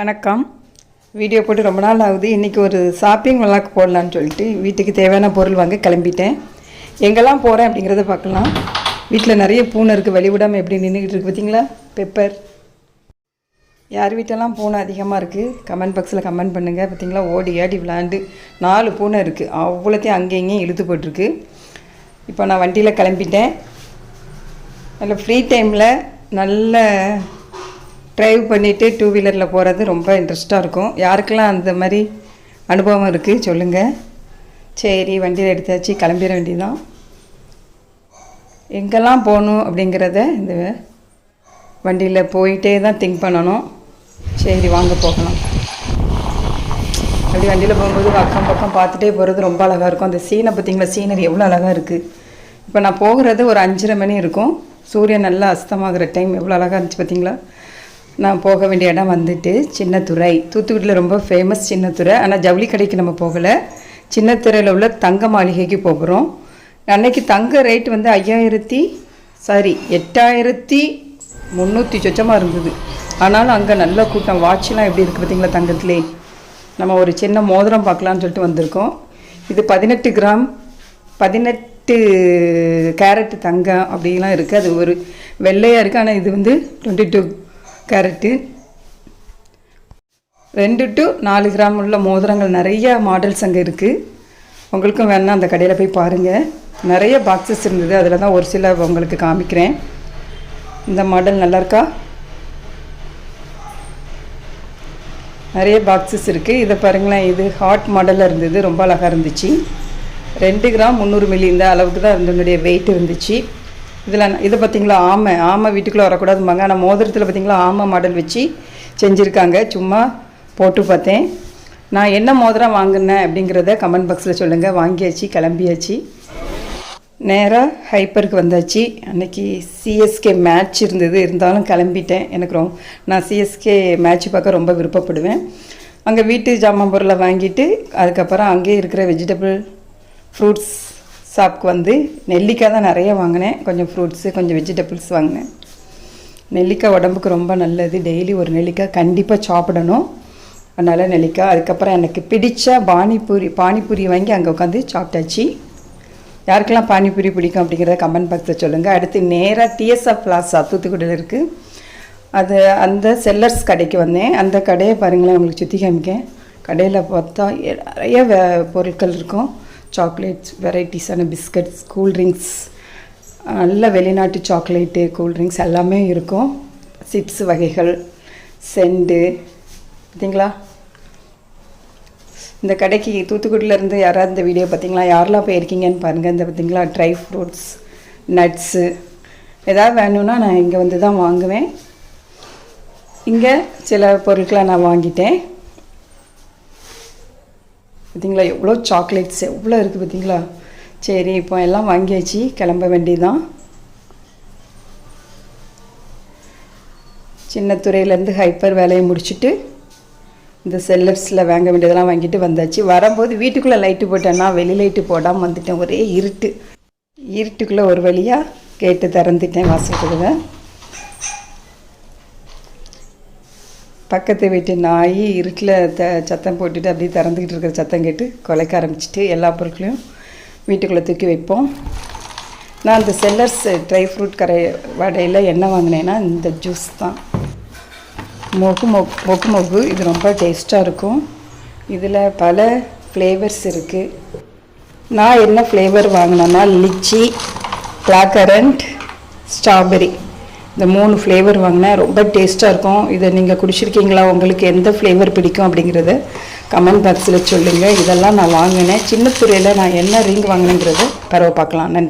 வணக்கம். வீடியோ போட்டு ரொம்ப நாள் ஆகுது. இன்றைக்கி ஒரு ஷாப்பிங் விளாக் போடலான்னு சொல்லிட்டு வீட்டுக்கு தேவையான பொருள் வாங்க கிளம்பிட்டேன். எங்கெல்லாம் போகிறேன் அப்படிங்கிறத பார்க்கலாம். வீட்டில் நிறைய பூனை இருக்குது வெளிவிடாமல் எப்படி நின்றுக்கிட்டு இருக்குது பார்த்தீங்களா பெப்பர் யார் வீட்டெல்லாம் பூனை அதிகமாக இருக்குது கமெண்ட் பாக்ஸில் கமெண்ட் பண்ணுங்கள் பார்த்தீங்களா ஓடி ஆடி விளாண்டு நாலு பூனை இருக்குது அவ்வளோத்தையும் அங்கேயும் இங்கேயும் இழுத்து போட்டிருக்கு. இப்போ நான் வண்டியில் கிளம்பிட்டேன். நல்ல ஃப்ரீ டைமில் நல்ல ட்ரைவ் பண்ணிவிட்டு டூ வீலரில் போகிறது ரொம்ப இன்ட்ரெஸ்ட்டாக இருக்கும். யாருக்கெல்லாம் அந்த மாதிரி அனுபவம் இருக்குது சொல்லுங்கள் சரி வண்டியில் எடுத்தாச்சு கிளம்பிட வேண்டியதான் எங்கெல்லாம் போகணும் அப்படிங்கிறத இந்த வண்டியில் போயிட்டே தான் திங்க் பண்ணணும். சரி வாங்க போகலாம். அப்படி வண்டியில் போகும்போது அக்கம் பக்கம் பார்த்துட்டே போகிறது ரொம்ப அழகாக இருக்கும். அந்த சீனை பார்த்தீங்களா? சீனரி எவ்வளோ அழகாக இருக்குது இப்போ நான் போகிறது ஒரு அஞ்சரை மணி இருக்கும். சூரியன் நல்லா அஸ்தமாகிற டைம் எவ்வளோ அழகாக இருந்துச்சு பார்த்தீங்களா? நான் போக வேண்டிய இடம் வந்துட்டு சின்னத்துறை தூத்துக்குடியில் ரொம்ப ஃபேமஸ் சின்னத்துறை ஆனால் ஜவுளி கடைக்கு நம்ம போகலை. சின்னத்துறையில் உள்ள தங்க மாளிகைக்கு போகிறோம். அன்னைக்கு தங்க ரேட் வந்து ஐயாயிரத்தி சாரி எட்டாயிரத்தி முந்நூற்றி சொச்சமாக இருந்தது. ஆனாலும் அங்கே நல்ல கூட்டம். வாட்ச்லாம் எப்படி இருக்குது பார்த்தீங்களா தங்கத்திலே? நம்ம ஒரு சின்ன மோதிரம் பார்க்கலான்னு சொல்லிட்டு வந்திருக்கோம். இது பதினெட்டு கிராம் பதினெட்டு கேரட் தங்கம் அப்படிலாம் இருக்குது அது ஒரு வெள்ளையாக இருக்குது ஆனால் இது வந்து டுவெண்ட்டி டூ கேரட்டு. ரெண்டு டு நாலு கிராம் உள்ள மோதிரங்கள் நிறைய மாடல்ஸ் அங்கே இருக்குது உங்களுக்கும் வேணால் அந்த கடையில் போய் பாருங்கள் நிறைய பாக்ஸஸ் இருந்தது. அதில் தான் ஒரு சில உங்களுக்கு காமிக்கிறேன். இந்த மாடல் நல்லா இருக்கா? நிறைய பாக்ஸஸ் இருக்குது இதை பாருங்களேன். இது ஹாட் மாடலில் இருந்தது. ரொம்ப அழகாக இருந்துச்சு. ரெண்டு கிராம் முந்நூறு மில்லி இந்த அளவுக்கு தான் அதனுடைய வெயிட் இருந்துச்சு. இதில் இதை பார்த்திங்களா? ஆமை. ஆமை வீட்டுக்குள்ளே வரக்கூடாதும்பாங்க. ஆனால் மோதிரத்தில் பார்த்தீங்களா? ஆமை மாடல் வச்சு செஞ்சுருக்காங்க. சும்மா போட்டு பார்த்தேன். நான் என்ன மோதிரம் வாங்கினேன் அப்படிங்கிறத கமெண்ட் பாக்ஸில் சொல்லுங்கள் வாங்கியாச்சு கிளம்பியாச்சு. நேராக ஹைப்பருக்கு வந்தாச்சு. அன்னைக்கு சிஎஸ்கே மேட்ச் இருந்தது. இருந்தாலும் கிளம்பிட்டேன். எனக்கு ரொம்ப நான் சிஎஸ்கே மேட்ச் பார்க்க ரொம்ப விருப்பப்படுவேன். அங்கே வீட்டு ஜாமான் பொருளை வாங்கிட்டு அதுக்கப்புறம் அங்கேயே இருக்கிற வெஜிடபிள் ஃப்ரூட்ஸ் ஷாப்க்கு வந்து நெல்லிக்காய் தான் நிறைய வாங்கினேன். கொஞ்சம் ஃப்ரூட்ஸு கொஞ்சம் வெஜிடபிள்ஸ் வாங்கினேன். நெல்லிக்காய் உடம்புக்கு ரொம்ப நல்லது. டெய்லி ஒரு நெல்லிக்காய் கண்டிப்பாக சாப்பிடணும். அதனால் நெல்லிக்காய். அதுக்கப்புறம் எனக்கு பிடித்த பானிபூரி பானிபூரி வாங்கி அங்கே உட்காந்து சாப்பிட்டாச்சு. யாருக்கெல்லாம் பானிபூரி பிடிக்கும் அப்படிங்கிறத கமெண்ட் பாக்ஸில் சொல்லுங்கள் அடுத்து நேராக டிஎஸ்எஃப் பிளாஸா தூத்துக்குடியில் இருக்குது அது அந்த செல்லர்ஸ் கடைக்கு வந்தேன். அந்த கடையை பாருங்களேன் உங்களுக்கு சுற்றி காமிக்கேன். கடையில் பார்த்தா நிறைய வே- பொருட்கள் இருக்கும். சாக்லேட்ஸ் வெரைட்டிஸான பிஸ்கட்ஸ் கூல்ட்ரிங்க்ஸ் நல்ல வெளிநாட்டு சாக்லேட்டு கூல்ட்ரிங்க்ஸ் எல்லாமே இருக்கும். சிப்ஸ் வகைகள் செண்டு பார்த்தீங்களா? இந்த கடைக்கு தூத்துக்குடியிலேருந்து யாராவது இந்த வீடியோ பார்த்தீங்களா? யாரெல்லாம் போயிருக்கீங்கன்னு பாருங்கள் இந்த பார்த்தீங்களா? ட்ரை ஃப்ரூட்ஸ் நட்ஸு ஏதாவது வேணும்னா நான் இங்கே வந்து தான் வாங்குவேன். இங்கே சில பொருட்களை நான் வாங்கிட்டேன். பார்த்தீங்களா? எவ்வளோ சாக்லேட்ஸ் எவ்வளோ இருக்குது பார்த்தீங்களா? சரி இப்போ எல்லாம் வாங்கியாச்சு. கிளம்ப வேண்டியதுதான். சின்ன துறையிலேருந்து ஹைப்பர் வேலையை முடிச்சுட்டு இந்த செல்லர்ஸில் வாங்க வேண்டியதெல்லாம் வாங்கிட்டு வந்தாச்சு. வரும்போது வீட்டுக்குள்ளே லைட்டு போட்டேன்னா வெளி லைட்டு போடாமல் வந்துட்டேன். ஒரே இருட்டு. இருட்டுக்குள்ளே ஒரு வழியாக கேட்டு திறந்துட்டேன் வாசலுக்குள்ள பக்கத்து வீட்டு நாய் இருட்டில் த சத்தம் போட்டுட்டு அப்படியே திறந்துக்கிட்டு இருக்கிற சத்தம் கேட்டு குலைக்க ஆரம்பிச்சிட்டு எல்லா பொருட்களையும் வீட்டுக்குள்ளே தூக்கி வைப்போம். நான் அந்த செல்லர்ஸ் ட்ரை ஃப்ரூட் கரை வடையில் என்ன வாங்கினேன்னா இந்த ஜூஸ் தான். Mogu Mogu Mogu Mogu. இது ரொம்ப டேஸ்ட்டாக இருக்கும். இதில் பல ஃப்ளேவர்ஸ் இருக்குது நான் என்ன ஃப்ளேவர் வாங்கினேன்னா லிச்சி பிளாக்கரண்ட் ஸ்ட்ராபெரி இந்த மூணு ஃப்ளேவர் வாங்கினேன் ரொம்ப டேஸ்ட்டாக இருக்கும். இதை நீங்கள் குடிச்சிருக்கீங்களா? உங்களுக்கு எந்த ஃப்ளேவர் பிடிக்கும் அப்படிங்கிறத கமெண்ட் பாக்ஸில் சொல்லுங்கள் இதெல்லாம் நான் வாங்கினேன். சின்ன துறையில் நான் என்ன ரிங் வாங்கினேங்கிறத பரவ பார்க்கலாம். நன்றி.